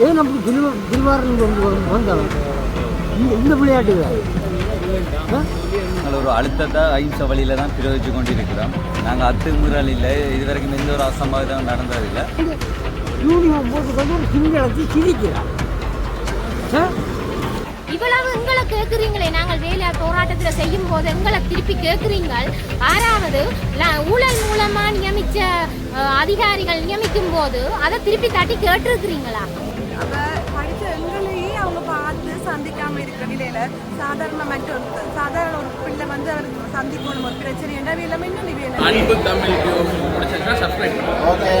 ஏன் நமக்கு திருவ திருவாரூர் வந்து வந்தவன் இந்த இந்த? நாங்கள் ஒரு அழுத்தத்தை அஹிம்சை வழியில தான் பிரயோகிச்சு கொண்டிருக்கிறோம். நாங்கள் அத்துமீறல் இல்லை. இதுவரைக்கும் எந்த ஒரு அசம்பாவிதம் நடந்ததில்லை. யூனிஃபார்ம் போட்டுக்கொண்டு ஒரு சிங்களத்தை சிரிக்கிறான்? இவ்வளவு எங்களை கேட்குறீங்களே நாங்கள் வேலை போராட்டத்தில் செய்யும் போது எங்களை திருப்பி கேட்குறீங்கள். ஆறாவது ஊழல் மூலமா நியமிச்ச அஹ், அதிகாரிகள் நியமிக்கும் போது அதை திருப்பி தட்டி கேட்டிருக்கிறீங்களா? அப்ப படிச்ச எங்களையே அவங்க பார்த்து சந்திக்காம இருக்கிற நிலையில சாதாரண மற்றொரு சாதாரண ஒரு பிள்ளை வந்து அவருக்கு சந்திக்கணும் ஒரு பிரச்சனை என்ன வேலை என்ன வேலை அன்பு தமிழ் பிடிச்சிருந்தா சப்ஸ்கிரைப் பண்ணுங்க. ஓகே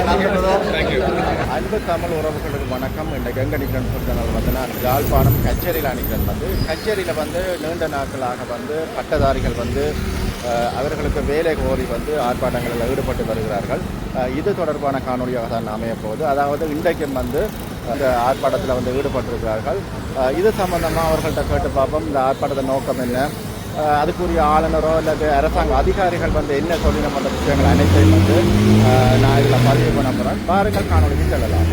அன்பு தமிழ் உறவுகளுக்கு வணக்கம். இன்றைக்கு எங்கே நிற்கிறேன்னு சொல்லிட்டு வந்து நான் யாழ்ப்பாணம் கச்சேரியில் அணிக்கிறேன் வந்து கச்சேரியில் வந்து நீண்ட நாட்களாக வந்து பட்டதாரிகள் வந்து அவர்களுக்கு வேலை கோரி வந்து ஆர்ப்பாட்டங்களில் ஈடுபட்டு வருகிறார்கள். இது தொடர்பான காணொலியாக தான் அமைய போகுது. அதாவது இன்றைக்கும் வந்து அந்த ஆர்ப்பாட்டத்தில் வந்து ஈடுபட்டிருக்கிறார்கள். இது சம்பந்தமாக அவர்கள்ட்ட கேட்டு பார்ப்போம். இந்த ஆர்ப்பாட்டத்தை நோக்கம் என்ன? அதுக்குரிய ஆளுநரோ அல்லது அரசாங்க அதிகாரிகள் வந்து என்ன சொல்லின அந்த விஷயங்கள் அனைத்தையும் வந்து நான் இதில் பதிவு பண்ண போகிறேன் பாருங்கள் காணொலிக்கு செல்லலாம்.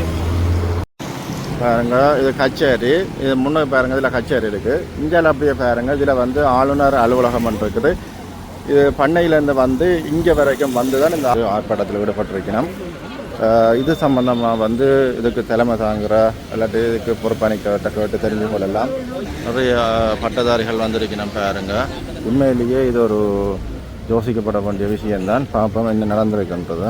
பாருங்க இது கச்சேரி. இது முன்னே பாருங்கள் இதில் கச்சேரி இருக்குது இந்தியாவில் அப்படியே பாருங்கள் இதில் வந்து ஆளுநர் அலுவலகம் ஒன்று இருக்குது. இது பண்ணையிலேருந்து வந்து இங்கே வரைக்கும் வந்து தான் இந்த ஆர்ப்பாட்டத்தில் ஈடுபட்டிருக்கணும். இது சம்பந்தமாக வந்து இதுக்கு தலைமை தாங்குகிற இல்லாட்டி இதுக்கு பொறுப்பணிக்கிட்ட கேட்டு தெரிஞ்சு கொள்ளலாம். நிறைய பட்டதாரிகள் வந்திருக்கணும் பாருங்க. உண்மையிலேயே இது ஒரு யோசிக்கப்பட வேண்டிய விஷயம்தான். பார்ப்போம் என்ன நடந்திருக்குன்றது.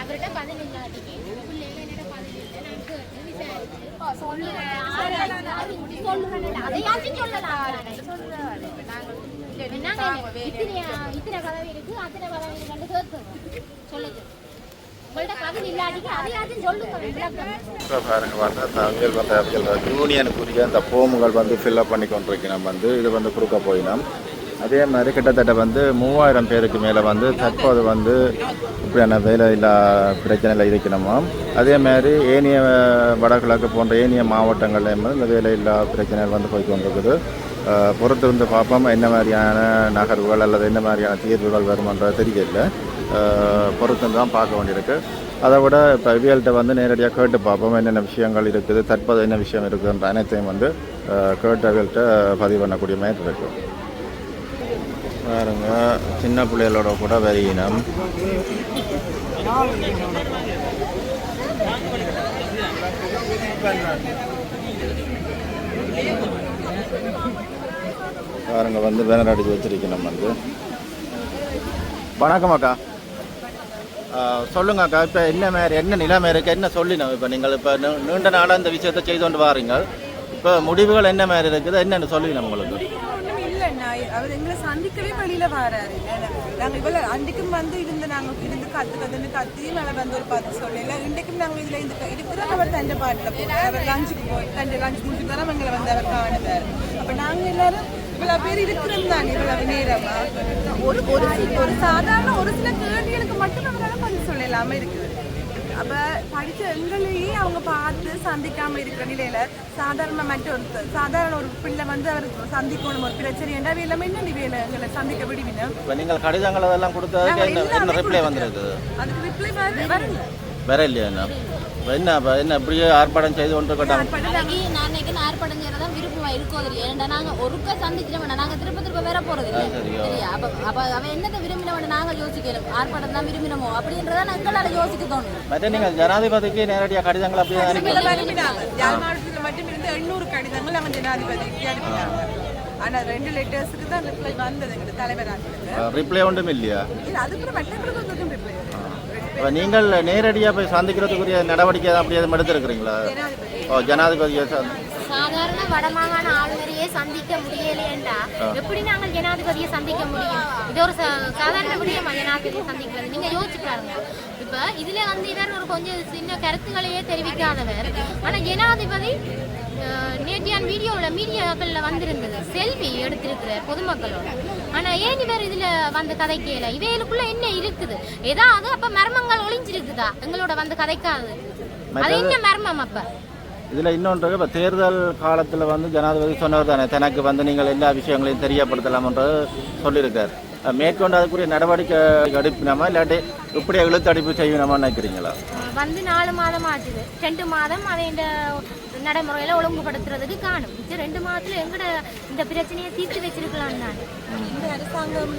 அவர்கிட்ட பதில் இல்லாட்டிக்கு பிள்ளைங்க என்னோட பதில் இல்லை நான் கேட்டு விசாரிச்சு சொல்லுறேன் அதையாச்சும் சொல்லலாம் நாங்க இத்தனை இத்தனை கதவு இருக்கு அத்தனை கதவு இருக்குன்னு கேட்கணும் சொல்லுங்க உங்கள்ட்ட பதில் இல்லாட்டிக்கு அதையாச்சும் சொல்லுங்க விளக்கம் இப்போ பாருங்க பார்த்தா தங்கள் வந்து அவர்கள் யூனியனுக்குரிய அந்த ஃபோமுகள் வந்து ஃபில்அப் பண்ணி கொண்டிருக்கணும் வந்து. இது வந்து கொடுக்க போயினோம் அதே மாதிரி கிட்டத்தட்ட வந்து மூவாயிரம் பேருக்கு மேலே வந்து தற்போது வந்து இப்படியான இல்லா பிரச்சனையில் இருக்கணுமோ அதே மாதிரி ஏனைய வடகிழக்கு போன்ற ஏனைய மாவட்டங்கள்லேயும் வந்து இந்த வேலையில்லா பிரச்சனைகள் வந்து போய் கொண்டிருக்குது. பொறுத்து வந்து பார்ப்போம் என்ன மாதிரியான நகர்வுகள் அல்லது என்ன மாதிரியான தீர்வுகள் வருமன்றது தெரியல. பொறுத்து தான் பார்க்க வேண்டியிருக்கு. அதை விட இப்போ இவியல்கிட்ட வந்து நேரடியாக கேட்டு பார்ப்போம். என்னென்ன விஷயங்கள் இருக்குது தற்போது என்ன விஷயம் இருக்குதுன்ற அனைத்தையும் வந்து கேட்டு அவியல்கிட்ட பதிவு பண்ணக்கூடிய மாதிரி இருக்கும் பாருங்க சின்ன பிள்ளைகளோட கூட வரியினம் பாருங்க வந்து பேனர் அடிச்சு வச்சிருக்கணும் வந்து. வணக்கம் அக்கா. சொல்லுங்க அக்கா இப்போ என்ன மாதிரி என்ன நிலைமை இருக்கு? என்ன சொல்லினோம்? இப்போ நீங்கள் இப்போ நீண்ட நாளாக இந்த விஷயத்தை செய்து கொண்டு வாரீங்க இப்போ முடிவுகள் என்ன மாதிரி இருக்குது? என்னென்னு சொல்லினோம் உங்களுக்கு. அவர் எங்களை சந்திக்கவே வெளியில வராரு. நாங்க இவ்வளவு அன்றைக்கும் வந்து இருந்த நாங்க இருந்து கத்து கத்துன்னு கத்தி மேல வந்து ஒரு பார்த்து சொல்லல. இன்றைக்கும் நாங்க இதுல இந்த இருக்கிற அவர் தண்டை பாட்டுல போய் அவர் லஞ்சுக்கு போய் தண்டை லஞ்ச் முடிச்சு தரம் எங்களை வந்து அவர் காணுவார் அப்ப நாங்க எல்லாரும் இவ்வளவு பேர் இருக்கிறோம் தான் இவ்வளவு நேரமா? ஒரு ஒரு ஒரு சாதாரண ஒரு சில கேள்விகளுக்கு மட்டும் நம்மளால பதில் சொல்லலாம இருக்குது அப்ப படிச்ச எங்களையே அவங்க பார்த்து சந்திக்காம இருக்கிற நிலையில சாதாரண மற்றொரு சாதாரண ஒரு பிள்ளை வந்து அவர் சந்திக்கணும் ஒரு பிரச்சனை என்ன வேலை என்ன வேலை எங்களை சந்திக்க விடுவினா இப்போ நீங்கள் கடிதங்கள் அதெல்லாம் கொடுத்ததுக்கு என்ன ரிப்ளை வந்திருக்குது அதுக்கு ரிப்ளை வரல. வேற இல்லையா என்ன என்ன இப்போ என்ன இப்படியே ஆர்ப்பாட்டம் செய்து கொண்டு இருக்கட்டாங்க நாளைக்கு நாளைக்கு ஆர்ப்பாட்டம் செய்யறதா விருப்பமா இருக்கோது இல்லை ஏன்டா நாங்க ஒருக்க சந்திச்சிட வேண்டாம் நாங்க திரும்ப திரும்ப வேற போறது இல்லை. சரியோ. அப்ப அப்ப அவன் என்னத்தை விரும்பினவன் நாங்க யோசிக்கிறோம் ஆர்ப்பாட்டம் தான் விரும்பினமோ? அப்படின்றத எங்களால யோசிக்க தோணும். மற்ற நீங்கள் ஜனாதிபதிக்கு நேரடியாக கடிதங்கள் அப்படியே மாவட்டத்தில் மட்டும் இருந்து எண்ணூறு கடிதங்கள் அவங்க ஜனாதிபதிக்கு அனுப்பினாங்க ஆனா ரெண்டு லெட்டர்ஸுக்கு தான் ரிப்ளை வந்தது எங்களுக்கு தலைவராக ரிப்ளை ஒன்றும் இல்லையா? இல்ல அதுக்கு மற்றவர்களுக்கும் ரிப்ளை இப்போ நீங்கள் நேரடியாக போய் சந்திக்கிறதுக்குரிய நடவடிக்கை அப்படியே எதுவும் எடுத்திருக்கிறீங்களா? ஓ ஜனாதிபதியை ச- சாதாரண வடமாகாண ஆளுநரையே சந்திக்க முடியலையேண்டா? எப்படி நாங்கள் ஜனாதிபதியை சந்திக்க முடியும்? இது ஒரு சாதாரண விடயமா ஜனாதிபதியை சந்திக்கிறது. நீங்க யோசிச்சு பாருங்க. இப்ப இதுல வந்து இவர் ஒரு கொஞ்சம் சின்ன கருத்துக்களையே தெரிவிக்காதவர். ஆனா ஜனாதிபதி நேற்றையான் வீடியோவில் மீடியாக்களில் வந்திருந்தது. செல்ஃபி எடுத்திருக்கிறார் பொதுமக்களோட. ஆனா ஏன் இவர் இதுல வந்து கதைக்கல இவைகளுக்குள்ள என்ன இருக்குது? ஏதாவது அப்ப மர்மங்கள் ஒளிஞ்சிருக்குதா? எங்களோட வந்து கதைக்காது அது என்ன மர்மம் அப்ப? இதில் இன்னொன்று இப்போ தேர்தல் காலத்தில் வந்து ஜனாதிபதி சொன்னவர் தானே தனக்கு வந்து நீங்கள் எல்லா விஷயங்களையும் தெரியப்படுத்தலாம் என்று சொல்லியிருக்கார். மேற்கொண்டு அதுக்குரிய நடவடிக்கை எடுப்பினோமா? இல்லாட்டி இப்படியே இழுத்தடிப்பு செய்யணுமா நினைக்கிறீங்களா? வந்து நாலு மாதம் ஆச்சுது ரெண்டு மாதம் அதை இந்த நடைமுறையில ஒழுங்குபடுத்துறதுக்கு காணும். இது ரெண்டு மாதத்துல எங்கட இந்த பிரச்சனையை தீர்த்து வச்சிருக்கலாம் நான். இந்த அரசாங்கம்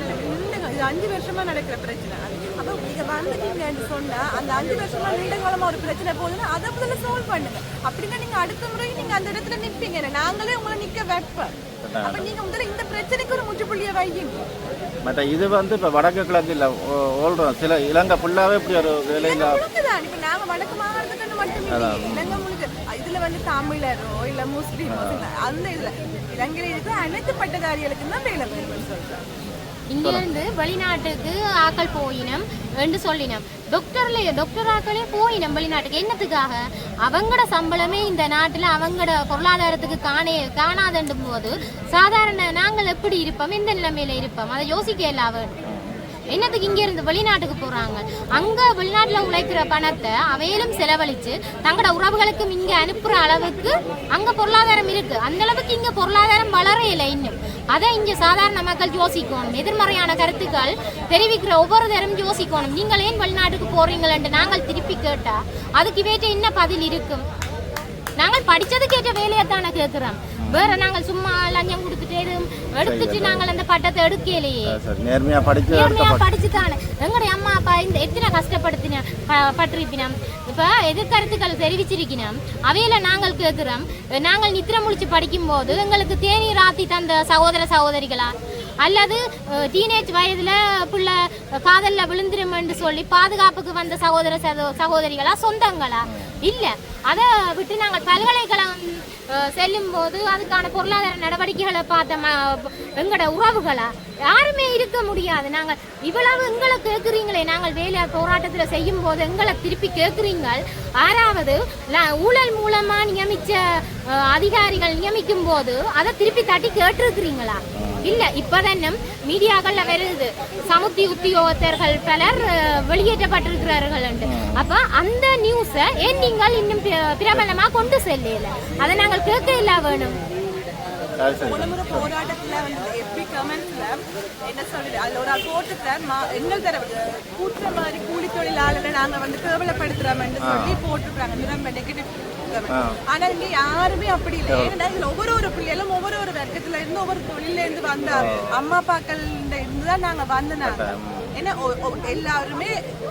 இந்த இது அஞ்சு வருஷமா நடக்கிற பிரச்சனை. அப்போ நீங்க வந்துட்டீங்கன்னு சொன்னா அந்த அஞ்சு வருஷமா நீண்ட காலமா ஒரு பிரச்சனை போகுதுன்னா அதை முதல்ல சால்வ் பண்ணுங்க. அப்படின்னா நீங்க அடுத்த முறை நீங்க அந்த இடத்துல நிப்பீங்க. நாங்களே உங்களை நிக்க வைப்போம். அப்ப நீங்க முதல்ல இந்த பிரச்சனைக்கு ஒரு முற்றுப்புள்ளியை வையுங்க. மற்ற இது வந்து இப்போ வடக்கு கிழக்கில் ஓல்றோம் சில இலங்கை ஃபுல்லாகவே இப்படி ஒரு வேலையில் இல்லை. இதுல வந்து தமிழரோ இல்ல முஸ்லீமோ இல்ல அந்த இதுல. இலங்கையில இருக்கிற அனைத்து பட்டதாரிகளுக்கு தான் வேலை வேணும்னு சொல்றாங்க. இங்கிருந்து வெளிநாட்டுக்கு ஆக்கள் போயினம் என்று சொல்லினம். டாக்டர்ல டாக்டர் ஆக்களே போயினம் வெளிநாட்டுக்கு. என்னத்துக்காக? அவங்களோட சம்பளமே இந்த நாட்டுல அவங்களோட பொருளாதாரத்துக்கு காணே காணாதண்டும் போது சாதாரண நாங்கள் எப்படி இருப்போம்? எந்த நிலைமையில இருப்போம்? அதை யோசிக்க இல்லாவது என்னத்துக்கு இங்க இருந்து வெளிநாட்டுக்கு போறாங்க? அங்க வெளிநாட்டுல உழைக்கிற பணத்தை அவையிலும் செலவழிச்சு தங்களோட உறவுகளுக்கும் இங்க அனுப்புற அளவுக்கு அங்க பொருளாதாரம் இருக்கு. அந்த அளவுக்கு இங்க பொருளாதாரம் வளரையில இன்னும். அதை இங்க சாதாரண மக்கள் யோசிக்கணும். எதிர்மறையான கருத்துக்கள் தெரிவிக்கிற ஒவ்வொரு தரம் யோசிக்கணும். நீங்கள் ஏன் வெளிநாட்டுக்கு போறீங்களன்ட்டு நாங்கள் திருப்பி கேட்டா அதுக்கு இவேட்ட என்ன பதில் இருக்கும்? நாங்கள் படிச்சதுக்கு வேலையை தானே கேட்கிறோம். வேற நாங்கள் சும்மா லஞ்சம் கொடுத்துட்டு எடுத்துட்டு நாங்கள் அந்த பட்டத்தை எடுக்கலையே. சரி. நேர்மையாக படித்து நேர்மையா படிச்சுதானே. எங்களுடைய அம்மா அப்பா இந்த எத்தனை கஷ்டப்படுத்தின பட்டிருப்பினோம்? இப்ப எதிர்கருத்துக்கள் தெரிவிச்சிருக்கணும் அவையில நாங்கள் கேட்கிறோம் நாங்கள் நித்திர முடிச்சு படிக்கும் போது எங்களுக்கு தேநீர் ஆத்தி தந்த சகோதர சகோதரிகளா? அல்லது டீனேஜ் வயதுல புள்ள காதல்ல விழுந்துருமென்று சொல்லி பாதுகாப்புக்கு வந்த சகோதர சகோ- சகோதரிகளா சொந்தங்களா? இல்ல. அதை விட்டு நாங்கள் பல்கலைக்கழகம் செல்லும் போது அதுக்கான பொருளாதார நடவடிக்கைகளை பார்த்த எங்களோட உறவுகளா யாருமே இருக்க முடியாது. நாங்கள் இவ்வளவு எங்களை கேட்குறீங்களே நாங்கள் வேலை போராட்டத்தில் செய்யும் போது எங்களை திருப்பி கேட்குறீங்கள். ஆறாவது ஊழல் மூலமா நியமிச்ச அதிகாரிகள் நியமிக்கும் போது அதை திருப்பி தட்டி கேட்டிருக்கிறீங்களா? இல்ல இப்பதானே மீடியாக்கள்ல வருது. சமுத்தி உத்தியோகத்தர்கள் பலர் அஹ், வெளியேற்றப்பட்டிருக்கிறார்கள் என்று. அப்ப அந்த நியூஸ ஏன் நீங்கள் இன்னும் பிர- பிரபலமா கொண்டு செல்லல? அதை நாங்கள் கேட்க இல்ல வேணும் போராட்டத்துல வந்து எப்படி கமெண்ட்ஸ்ல என்ன சொல்றது அதுல ஒரு ஆள் போட்டுட்டார் மா- எங்கள் தரவு கூட்டுற மாதிரி கூலி தொழிலாளர்களை நாங்க வந்து கேவலப்படுத்துறோம்னு சொல்லி போட்டுருக்காங்க நிரம்ப ஆனா இங்க யாருமே அப்படி இல்லை. ஏன்னா இதுல ஒவ்வொரு ஒரு பிள்ளைகளும் ஒவ்வொரு ஒரு வர்க்கத்துல இருந்து ஒவ்வொரு தொழில இருந்து வந்த அம்மா அப்பாக்கள் இருந்து தான் நாங்க வந்தனாங்க ஏன்னா எல்லாருமே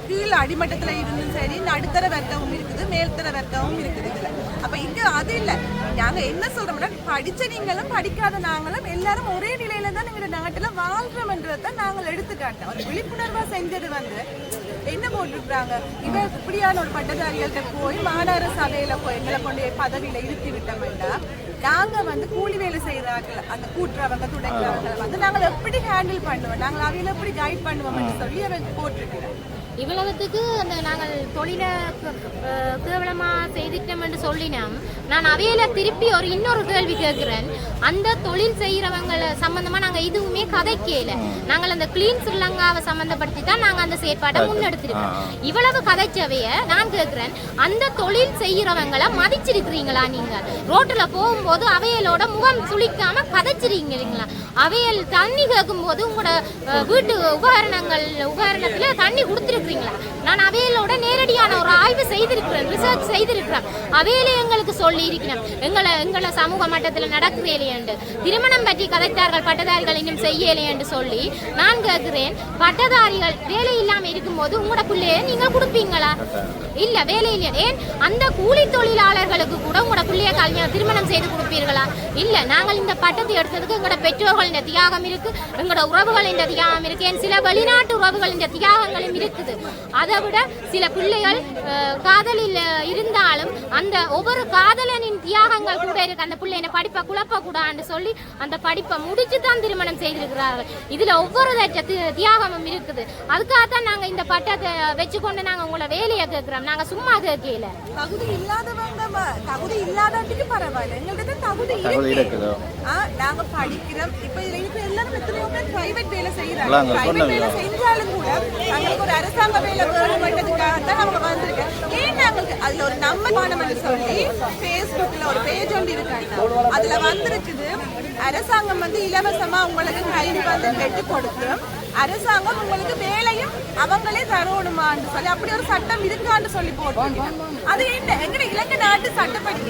கீழே அடிமட்டத்துல இருந்தும் சரி நடுத்தர வர்க்கமும் இருக்குது மேல்தர வர்க்கமும் இருக்குது இதுல. அப்ப இங்க அது இல்ல. நாங்க என்ன சொல்றோம்னா படிச்ச நீங்களும் படிக்காத நாங்களும் எல்லாரும் ஒரே நிலையில தான் எங்க நாட்டுல வாழ்றோம்ன்றதை நாங்கள் எடுத்துக்காட்டோம். ஒரு விழிப்புணர்வா செஞ்சது வந்து என்ன போட்டிருக்காங்க இவ இப்படியான ஒரு பட்டதாரிகள்கிட்ட போய் மாநகர சபையில போய் எங்களை கொண்டு பதவியில இருத்தி விட்டோம்னா நாங்க வந்து கூலி வேலை செய்யறாங்க அந்த கூட்டுறவங்க துடைக்கிறவங்க வந்து நாங்கள் எப்படி ஹேண்டில் பண்ணுவோம்? நாங்கள் அவையில எப்படி கைட் பண்ணுவோம்னு சொல்லி அவன் போட்டிருக்கிறேன் இவ்வளவுத்துக்கு அந்த நாங்கள் தொழிலை க- அஹ் கேவலமா செய்துட்டோம் என்று சொல்லினோம். நான் அவையில திருப்பி ஒரு இன்னொரு கேள்வி கேட்கிறேன். அந்த தொழில் செய்யறவங்களை சம்பந்தமா நாங்க எதுவுமே கதைக்கல நாங்கள் அந்த கிளீன் ஸ்ரீலங்காவை சம்பந்தப்படுத்தி தான் நாங்க அந்த செயற்பாட்டை முன்னெடுத்திருக்கோம். இவ்வளவு கதைச்சவைய நான் கேட்கிறேன். அந்த தொழில் செய்யறவங்களை மதிச்சிருக்கிறீங்களா நீங்க? ரோட்டுல போகும்போது அவையலோட முகம் சுளிக்காம கதைச்சிருக்கீங்களா அவையல் தண்ணி கேட்கும் போது உங்களோட வீட்டு உபகரணங்கள் உபகரணத்துல தண்ணி கொடுத்துருக்கீங்களா நான் அவையலோட நேரடியான ஒரு ஆய்வு செய்திருக்கிறேன் ரிசர்ச் செய்திருக்கிறேன். அவையில எங்களுக்கு சொல்லி இருக்கிறேன் எங்களை எங்களை சமூக மட்டத்தில் நடக்கிறேன் திருமணம் பற்றி கதைத்தார்கள் பட்டதாரிகள் இன்னும் செய்யலே என்று சொல்லி நான் கேட்கிறேன் பட்டதாரிகள் வேலை இல்லாமல் இருக்கும்போது உங்களோட பிள்ளைய நீங்கள் கொடுப்பீங்களா? இல்ல வேலை இல்லையா? ஏன்? அந்த கூலி தொழிலாளர்களுக்கு கூட உங்களோட பிள்ளைய கல்யாணம் திருமணம் செய்து கொடுப்பீர்களா? இல்ல நாங்கள் இந்த பட்டத்தை எடுத்ததுக்கு எங்களோட பெற்றோர்களின் தியாகம் இருக்கு எங்களோட உறவுகளின் தியாகம் இருக்கு ஏன் சில வெளிநாட்டு உறவுகளின் தியாகங்களும் இருக்குது. அதை விட சில பிள்ளைகள் காதலில் இருந்தாலும் அந்த ஒவ்வொரு காதலனின் தியாகங்கள் கூட இருக்கு. அந்த பிள்ளைய படிப்பை குழப்ப கூடாதுன்னு சொல்லி அந்த படிப்பை முடிச்சு தான் திருமணம் செய்திருக்கிறார்கள். இதுல ஒவ்வொரு தியாகமும் இருக்குது. அதுக்காகத்தான் நாங்க இந்த பட்டத்தை வச்சுக்கொண்டு நாங்க உங்களை வேலையை கேட்கிறோம். நாங்க சும்மா கேட்கல. தகுதி இல்லாதவங்க தகுதி இல்லாதவங்களுக்கு பரவாயில்ல. எங்கள்கிட்ட தகுதி தகுதி இருக்கு. இருக்குதோ? ஆ, நாங்க படிக்கிறோம். இப்ப இதுல இருக்கிற எல்லாரும் எத்தனையோ பேர் பிரைவேட் வேலை பிரைவேட். வேலை செஞ்சாலும் கூட ஒரு நம்ம வேலை வேணும்ன்றதுக்காக தான் அவங்க வந்திருக்கேன் ஏன் நாங்களுக்கு அதுல ஒரு நம்பமானவன் சொல்லி ஃபேஸ்புக்கில் ஒரு பேஜ் ஒன்று இருக்காங்க அதில் வந்திருக்குது அரசாங்கம் வந்து இலவசமாக உங்களுக்கு கல்வி வந்து பெற்று கொடுக்கும் அரசாங்கம் உங்களுக்கு வேலையும் அவங்களே தரணுமான்னு சொல்லி அப்படி ஒரு சட்டம் இருக்கான்னு சொல்லி போட்டு அது என்ன? எங்க இலங்கை நாட்டு சட்டப்படி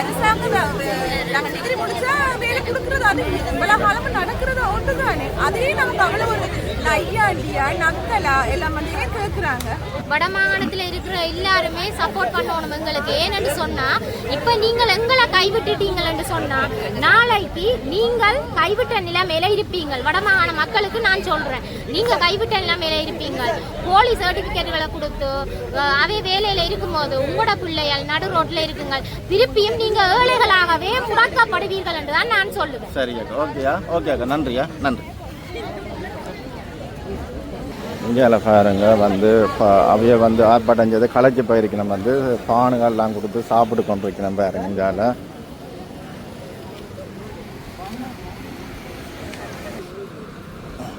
அரசாங்கம் வே- நாங்க டிகிரி முடிச்சா வேலை கொடுக்கறது அது இவ்வளவு காலமும் நடக்கிறது ஒன்றுதானே? அதையே நமக்கு அவ்வளவு ஒரு நையாண்டியா நக்கலா எல்லாம் கேட்கறாங்க வடமாகாணத்துல இருக்கிற எல்லாருமே சப்போர்ட் பண்ணணும் எங்களுக்கு. ஏன்னு சொன்னா இப்ப நீங்கள் எங்களை கைவிட்டுட்டீங்கன்னு சொன்னா நாளைக்கு நீங்கள் கைவிட்ட நிலைமையில இருப்பீங்க வடமாகாண மக்களுக்கு நான் சொல்றேன். நீங்க கைவிட்ட நிலைமையில இருப்பீங்க போலி சர்டிபிகேட்டுகளை கொடுத்து அவை வேலையில இருக்கும்போது உங்களோட பிள்ளைகள் நடு ரோட்ல இருக்குங்க திருப்பியும் நீங்க ஏழைகளாகவே முடக்கப்படுவீர்கள் என்று தான் நான் சொல்லுவேன். சரி அக்கா. ஓகேயா? ஓகே அக்கா. நன்றியா? நன்றி. இந்தியாவில் பாருங்க வந்து அவைய வந்து ஆர்ப்பாட்டம் செய்து களைச்சி போயிருக்கணும் வந்து. பானுகள்லாம் கொடுத்து சாப்பிட்டு கொண்டு வைக்கணும் பாருங்க இந்தியாவில்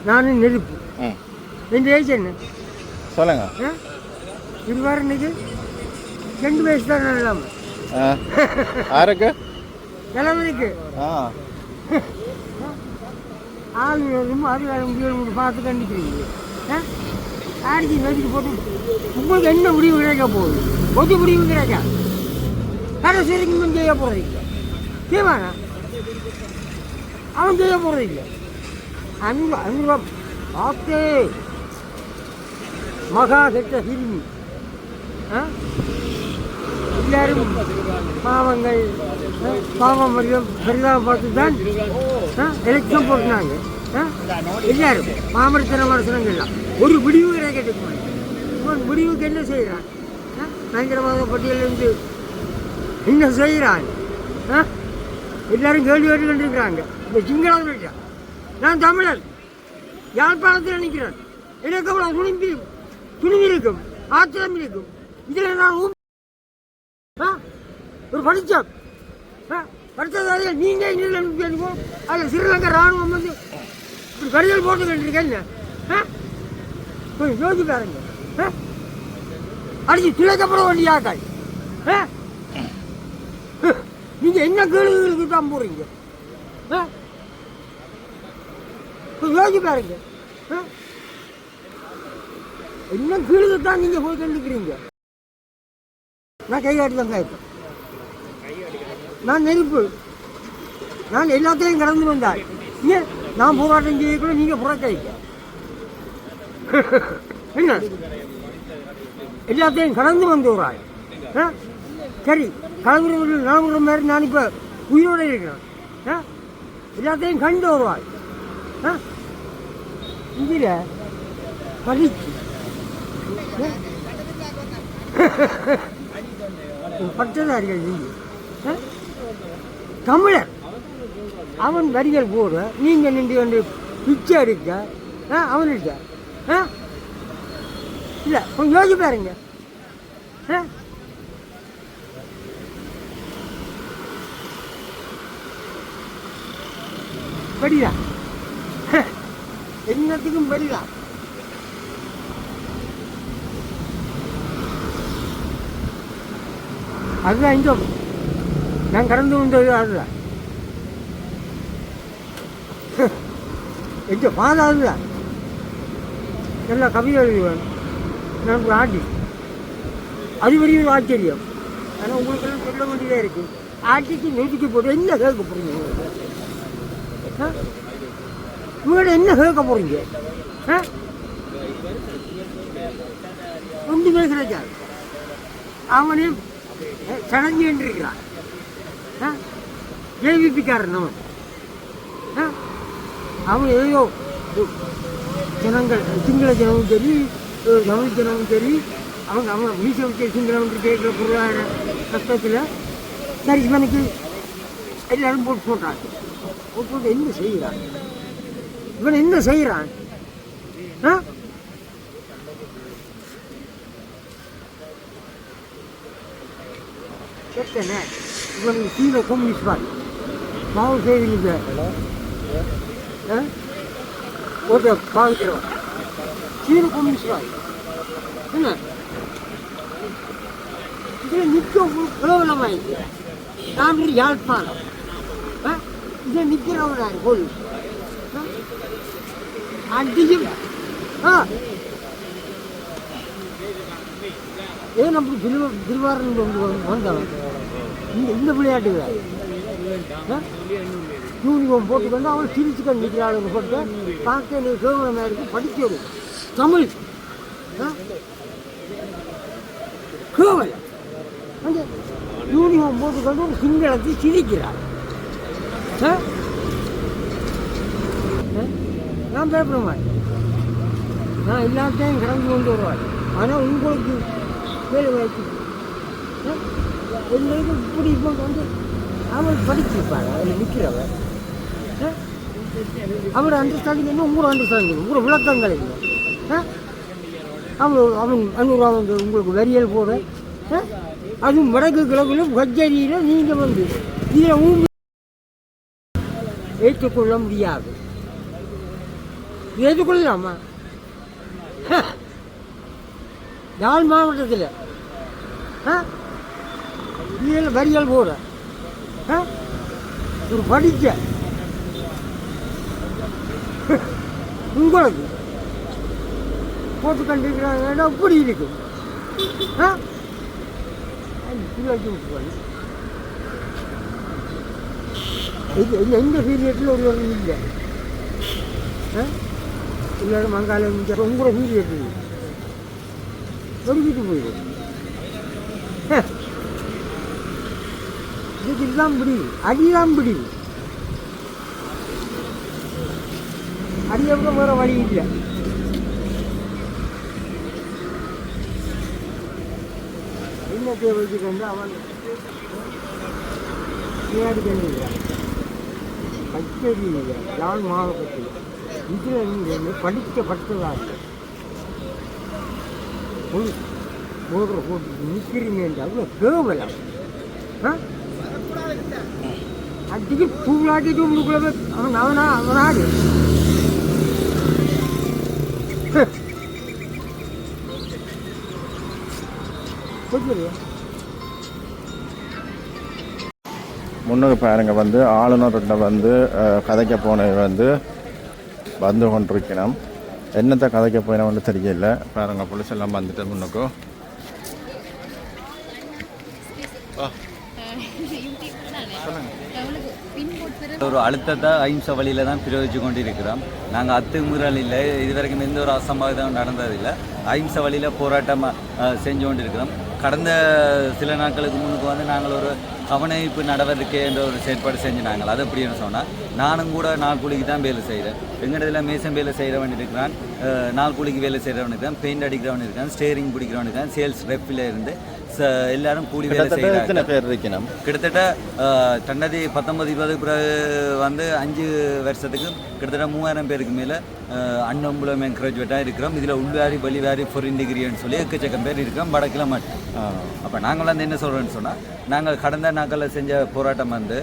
நானும் நெருப்பு. என் ஏஜ் என்ன? சொல்லுங்க. ஆ? இருவாரு இன்னைக்கு ரெண்டு வயசு தான் இல்லாம. யாருக்கு? இளவனுக்கு ஆ. ஆள் வேணும் அது வேணும் பார்த்து கண்டிக்கிறீங்க. ஆடிச்சு அடிச்சு போட்டு உங்களுக்கு என்ன முடிவு கிடைக்க போகுது? ஒரு முடிவு கிடைக்க? கடைசி வரைக்கும் செய்ய போகிறது இல்லை. தீவானா அவன் செய்ய போகிறது இல்லை. அன்பு அன்பம் ஓகே மகா கெட்ட சிறுமி. எல்லாரும் பாவங்கள் பாவம் வரியம் பெரிதாக பார்த்து தான் எலெக்ஷன் போட்டுனாங்க எல்லாரும் எல்லாரும் மாமரத்தனமான சினங்கள்லாம் ஒரு முடிவு கிடைக்கட்டுக்கு இவன் முடிவுக்கு என்ன செய்கிறான்? பயங்கரவாத பட்டியலிருந்து என்ன செய்கிறான்? ஆ? எல்லாரும் கேள்வி கேட்டு கொண்டிருக்கிறாங்க இந்த சிங்களம் நான் தமிழன். யாழ்ப்பாணத்தில் நிற்கிறேன் எனக்கு அவ்வளோ துணிந்து துணிவு இருக்கும் ஆத்திரம் இருக்கும். இதில் நான் ஆ? ஒரு படித்தோம் படித்ததாக நீங்கள் அதில் ஸ்ரீலங்கா ராணுவம் வந்து இப்படி கடிதல் போட்டு கண்டிருக்கேன் கொஞ்சம் யோசி பாருங்க ஆ? அடிச்சு துளைக்கப்பட வேண்டிய ஆட்கள் ஆ? நீங்க என்ன கேள்விகளுக்கு தான் போறீங்க ஆ? கொஞ்சம் யோசிச்சு பாருங்க ஆ? என்ன கீழே தான் நீங்க போய் கண்டுக்கிறீங்க நான் கைகாட்டி தான் கேட்பேன் நான் நெருப்பு நான் எல்லாத்திலையும் கடந்து வந்தாள் ஏன் நான் போராட்டம் செய்யக்கூட நீங்கள் புறக்கணிக்க என்ன? எல்லாத்தையும் கடந்து வந்து ஆ? சரி கலந்துரையில் நான் மாதிரி நான் இப்போ உயிரோடு இருக்கிறேன். ஆ? எல்லாத்தையும் கண்டு வருவாய் ஆ? இதில் படிச்சு. பட்டதாரிகள் நீங்கள் தமிழர். அவன் வரிகள் போட. நீங்கள் நின்று கொண்டு பிச்சை எடுக்க. ஆ, அவன்கிட்ட ஆ? இல்லை கொஞ்சம் யோசி பாருங்க. ஆ? படிடா. என்னத்துக்கும் படிடா. அதுதான் இங்கே. நான் கடந்து வந்தது அதுதான். எந்த பாதம் அதுதான் நல்லா கவிதை எழுதுவேன் நான் ஆட்டி. அது பெரிய ஆச்சரியம். ஆனால் உங்களுக்கு எல்லாம் சொல்ல வேண்டியதாக இருக்குது ஆட்டிக்கு நெருக்கி போட்டு என்ன கேட்க போகிறீங்க உங்களுக்கு? ஆ? உங்களோட என்ன கேட்க போகிறீங்க ஆ? ஒன்றுமே கிடைக்காது. அவனே சடஞ்சு இருக்கிறான் ஏவிபிக்காரன் அவன். ஆ? அவன் ஏதோ ஜனங்கள் சிங்கள ஜனமும் சரி தமிழ் ஜனமும் சரி அவங்க அவங்க மீச வச்சு சிங்களம் கேட்குற பொருளாதார கஷ்டத்தில் சரி இவனுக்கு எல்லாரும் போட்டு போட்டாங்க. போட்டு போட்டு என்ன செய்கிறான்? இவன் என்ன செய்கிறான்? ஆ? எத்தனை இவனுக்கு கீழே கம்யூனிஸ்ட் பார்ட்டி மாவு செய்வீங்க ஆ ஓட்ட பாவிக்கிறவன் கீழே கம்யூனிஸ்ட் பார்ட்டி என்ன இதில் நிற்கும் பிரபலமாயிருக்கு நான் யாழ்ப்பாணம் ஆ இதை நிற்கிறவனாரு போலீஸ் அடியும் ஆ ஏன் நம்ம திருவ திருவாரூர் வந்தவன் இந்த இந்த விளையாட்டு யூனிஃபார்ம் போட்டுக்கொண்டு அவன் சிரிச்சு கண்டு நிற்கிறாளுங்க போட்டு. பார்க்க எனக்கு கேவலமாக படிக்கிறது தமிழ். ஆ? அந்த யூனிஃபார்ம் போட்டுக்கொண்டு ஒரு சிங்களத்தை சிரிக்கிறார் நான் பயப்பட மாட்டேன் நான் எல்லாத்தையும் கடந்து கொண்டு வருவார் ஆனால் உங்களுக்கு வேலை வாய்ப்பு ஆ? எங்களுக்கு இப்படி இப்போ வந்து அவன் படிச்சிருப்பாங்க அதில் நிற்கிறவன் அவர் அண்டர்ஸ்டாண்டிங் என்ன உங்களோட அண்டர்ஸ்டாண்டிங் உங்களோட விளக்கங்கள் இல்லை. அவன் அவன் அன்னூறு அவங்க உங்களுக்கு வரியல் போட அதுவும் வடக்கு கிழக்கிலும் கச்சேரியில் நீங்கள் வந்து இதில் ஊம்பி ஏற்றுக்கொள்ள முடியாது. ஏற்றுக்கொள்ளலாமா? யாழ் மாவட்டத்தில் ஆ? இதில் வரியல் போட ஆ? ஒரு படிக்க உங்களுக்கு. போட்டு கண்டிருக்கிறாங்க அப்படி இருக்கும். ஆ? இது இது எந்த பீரியட்டில் ஒரு ஒரு இல்லை. ஆ? எல்லாரும் மங்காளம் இங்கே உங்களோட பீரியட் ஒடுக்கிட்டு போயிடும். இதுக்கு இதுதான் முடிவு அடிதான் முடிவு அடியை விட வேற வழி இல்லை. என்னத்தை வச்சுக்கொண்டு அவன் விளையாடி கொண்டிருக்கிறான் கச்சேரியில் யாழ் மாவட்டத்தில் இதில் இருந்து படித்த பட்டதாக போடுற போட்டு நிற்கிறீங்க அவ்வளோ கேவலம். அடிக்க தூளாட்டிட்டு உங்களுக்குள்ள அவன் அவனா அவனாடு. முன்னுக்கு பாருங்க வந்து ஆளுநர்கிட்ட வந்து கதைக்க போனது வந்து வந்து கொண்டிருக்கணும். என்னத்தை கதைக்க போயினவன்னு தெரியல. பாருங்க புலிஸ் எல்லாம் வந்துட்டு முன்னுக்கு. ஒரு அழுத்தத்தை அஹிம்சை வழியில தான் பிரயோகிச்சு கொண்டிருக்கிறோம். நாங்கள் அத்துமீறலில் இதுவரைக்கும் எந்த ஒரு அசம்பாவிதம் நடந்ததில்லை. அஹிம்சை வழியில போராட்டம் அஹ், செஞ்சு கொண்டிருக்கிறோம். கடந்த சில நாட்களுக்கு முன்னுக்கு வந்து நாங்கள் ஒரு கவனிப்பு நடவடிக்கை என்ற ஒரு செயற்பாடு செஞ்சு நாங்கள். அது எப்படின்னு சொன்னால் நானும் கூட நாள் கூலிக்கு தான் வேலை செய்கிறேன் எங்கடத்தில் மேசன் வேலை செய்கிறவன் இருக்கிறான் நாள் கூலிக்கு வேலை செய்கிறவன் இருக்கிறான் பெயிண்ட் அடிக்கிறவன் இருக்கான் ஸ்டேரிங் பிடிக்கிறவன் இருக்கான் சேல்ஸ் ரெப்பில் இருந்து எல்லாரும் கூலி வேலை செய்கிறாங்க எத்தனை பேர் இருக்கணும்? கிட்டத்தட்ட ரெண்டாயிரத்தி பத்தொன்பது இருபது பிறகு வந்து அஞ்சு வருஷத்துக்கு கிட்டத்தட்ட மூவாயிரம் பேருக்கு மேலே அன்எம்ப்ளாய்மெண்ட் கிராஜுவேட்டாக இருக்கிறோம். இதில் உள்வாரி வெளிவாரி ஃபொரின் டிகிரின்னு சொல்லி எக்கச்சக்கம் பேர் இருக்கிறோம். வடக்கில் மட்டும் அப்போ நாங்கள் வந்து என்ன சொல்கிறோன்னு சொன்னால் நாங்கள் கடந்த நாட்களில் செஞ்ச போராட்டம் வந்து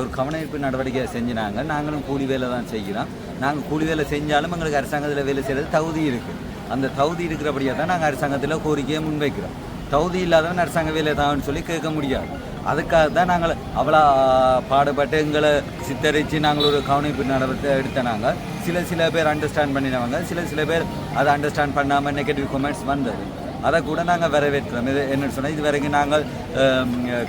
ஒரு கவனிப்பு நடவடிக்கை செஞ்சினாங்க. நாங்களும் கூலி வேலை தான் செய்கிறோம். நாங்கள் கூலி வேலை செஞ்சாலும் எங்களுக்கு அரசாங்கத்தில் வேலை செய்கிறது தகுதி இருக்குது அந்த தகுதி இருக்கிறபடியாக தான் நாங்கள் அரசாங்கத்தில் கோரிக்கையை முன்வைக்கிறோம். தகுதி இல்லாதவன் அரசாங்க வேலை தான்னு சொல்லி கேட்க முடியாது. அதுக்காக தான் நாங்கள் அவ்வளோ பாடுபட்டு எங்களை சித்தரித்து நாங்கள் ஒரு கவனிப்பு நடவடிக்கை எடுத்த நாங்கள். சில சில பேர் அண்டர்ஸ்டாண்ட் பண்ணினவங்க சில சில பேர் அதை அண்டர்ஸ்டாண்ட் பண்ணாமல் நெகட்டிவ் கமெண்ட்ஸ் வந்தது. அதை கூட நாங்கள் வரவேற்கிறோம். இது என்னன்னு சொன்னால் இது வரைக்கும் நாங்கள்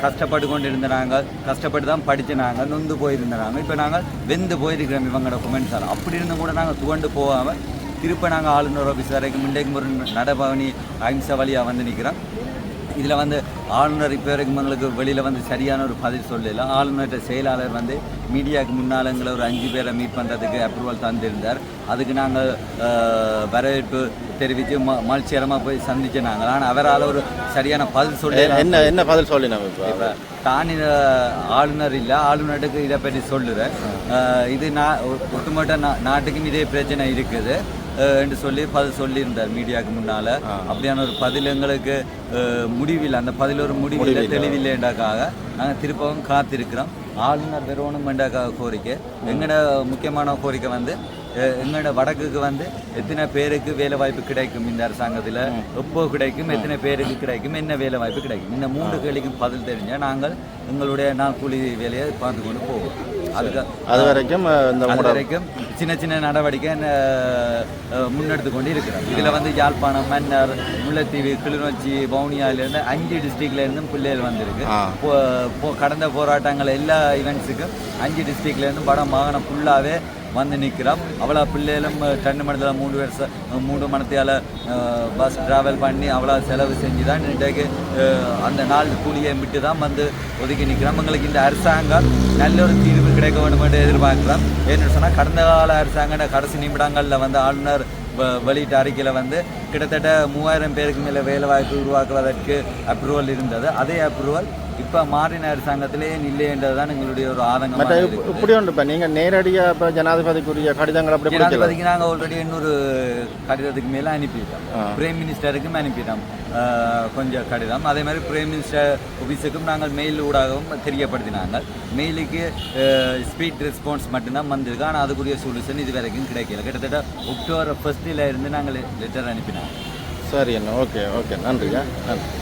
கஷ்டப்பட்டு கொண்டு இருந்த நாங்கள் கஷ்டப்பட்டு தான் படித்த நாங்கள் நொந்து போயிருந்த நாங்கள். இப்போ நாங்கள் வெந்து போயிருக்கிறோம் இவங்களோட கொமெண்ட்ஸால் அப்படி இருந்தும் கூட நாங்கள் துவண்டு போகாமல் திருப்ப நாங்கள் ஆளுநர் ஆஃபீஸ் வரைக்கும் முண்டைக்கு ஒரு நடபவனி அஹிம்சா வழியாக வந்து நிற்கிறோம். இதில் வந்து ஆளுநர் இப்போ எங்களுக்கு வெளியில் வந்து சரியான ஒரு பதில் சொல்லல. ஆளுநர்கிட்ட செயலாளர் வந்து மீடியாவுக்கு முன்னால் எங்களை ஒரு அஞ்சு பேரை மீட் பண்ணுறதுக்கு அப்ரூவல் தந்திருந்தார். அதுக்கு நாங்கள் வரவேற்பு தெரிவித்து ம மகிழ்ச்சிகரமாக போய் சந்திச்சு நாங்கள். ஆனால் அவரால் ஒரு சரியான பதில் சொல்ல என்ன என்ன பதில் சொல்லி நம்ம இப்போ தான் ஆளுநர் இல்லை ஆளுநருக்கு இதை பற்றி சொல்லுறேன். இது நான் ஒட்டுமொத்த நா நாட்டுக்கும் இதே பிரச்சனை இருக்குது. என்று சொல்லி பதில் சொல்லியிருந்தார் மீடியாவுக்கு முன்னால். அப்படியான ஒரு பதில் எங்களுக்கு அஹ், முடிவில்லை. அந்த பதில் ஒரு முடிவில்லை தெளிவில்லைன்றக்காக நாங்கள் திருப்பவும் காத்திருக்கிறோம். ஆளுநர் பெறணுமென்றக்காக கோரிக்கை. எங்களோட முக்கியமான கோரிக்கை வந்து எங்களோட வடக்குக்கு வந்து எத்தனை பேருக்கு வேலை வாய்ப்பு கிடைக்கும் இந்த அரசாங்கத்தில்? எப்போ கிடைக்கும். எத்தனை பேருக்கு கிடைக்கும்? என்ன வேலை வாய்ப்பு கிடைக்கும்? இந்த மூன்று கேள்விக்கும் பதில் தெரிஞ்சால் நாங்கள் எங்களுடைய நாள் கூலி வேலையை பார்த்து கொண்டு போவோம். அதுக்கு அது வரைக்கும் அது வரைக்கும் சின்ன சின்ன நடவடிக்கை முன்னெடுத்து கொண்டு இருக்கிறோம் இதில் வந்து யாழ்ப்பாணம் மன்னர் முல்லைத்தீவு கிளிநொச்சி வவுனியாவிலேருந்து அஞ்சு டிஸ்ட்ரிக்ட்ல இருந்தும் பிள்ளைகள் வந்திருக்கு. கடந்த போராட்டங்கள் எல்லா ஈவெண்ட்ஸுக்கும் அஞ்சு டிஸ்ட்ரிக்ட்ல இருந்து வட மாகாணம் ஃபுல்லாகவே வந்து நிற்கிறோம் அவ்வளோ பிள்ளைகளும் ரெண்டு மணத்தில் மூணு வருஷம் மூணு மணத்தையால் பஸ் ட்ராவல் பண்ணி அவ்வளோ செலவு செஞ்சு தான் இன்றைக்கு அந்த நாள் கூலியை விட்டு தான் வந்து ஒதுக்கி நிற்கிறோம் எங்களுக்கு இந்த அரசாங்கம் நல்ல ஒரு தீர்வு கிடைக்க வேண்டும் என்று எதிர்பார்க்கிறோம். ஏன்னு சொன்னால் கடந்த கால அரசாங்க கடைசி நிமிடங்களில் வந்து ஆளுநர் வ- வெளியிட்ட அறிக்கையில் வந்து கிட்டத்தட்ட மூவாயிரம் பேருக்கு மேலே வேலை வாய்ப்பு உருவாக்குவதற்கு அப்ரூவல் இருந்தது. அதே அப்ரூவல் இப்போ மாறின அரசாங்கத்திலே இல்லைன்றது தான் எங்களுடைய ஒரு மற்ற ஆதங்கமாக இப்- இப்படி ஒன்று இப்போ நீங்கள் நேரடியாக இப்போ ஜனாதிபதிக்குரிய கடிதங்கள் அப்படி ஜனாதிபதிக்கு நாங்கள் ஆல்ரெடி இன்னொரு கடிதத்துக்கு மேலே அனுப்பிட்டோம். பிரைம் மினிஸ்டருக்கும் அனுப்பிட்டோம். கொஞ்சம் கடிதம். அதே மாதிரி பிரைம் மினிஸ்டர் ஆஃபீஸுக்கும் நாங்கள் மெயில் ஊடாகவும் தெரியப்படுத்தினாங்க. மெயிலுக்கு ஸ்பீட் ரெஸ்பான்ஸ் மட்டும்தான் வந்திருக்கு. ஆனால் அதுக்குரிய சொல்யூஷன் இது வரைக்கும் கிடைக்கல. கிட்டத்தட்ட அக்டோபர் ஃபர்ஸ்டில் இருந்து நாங்கள் லெட்டர் அனுப்பினோம் சரி என்ன ஓகே ஓகே நன்றியா? நன்றி.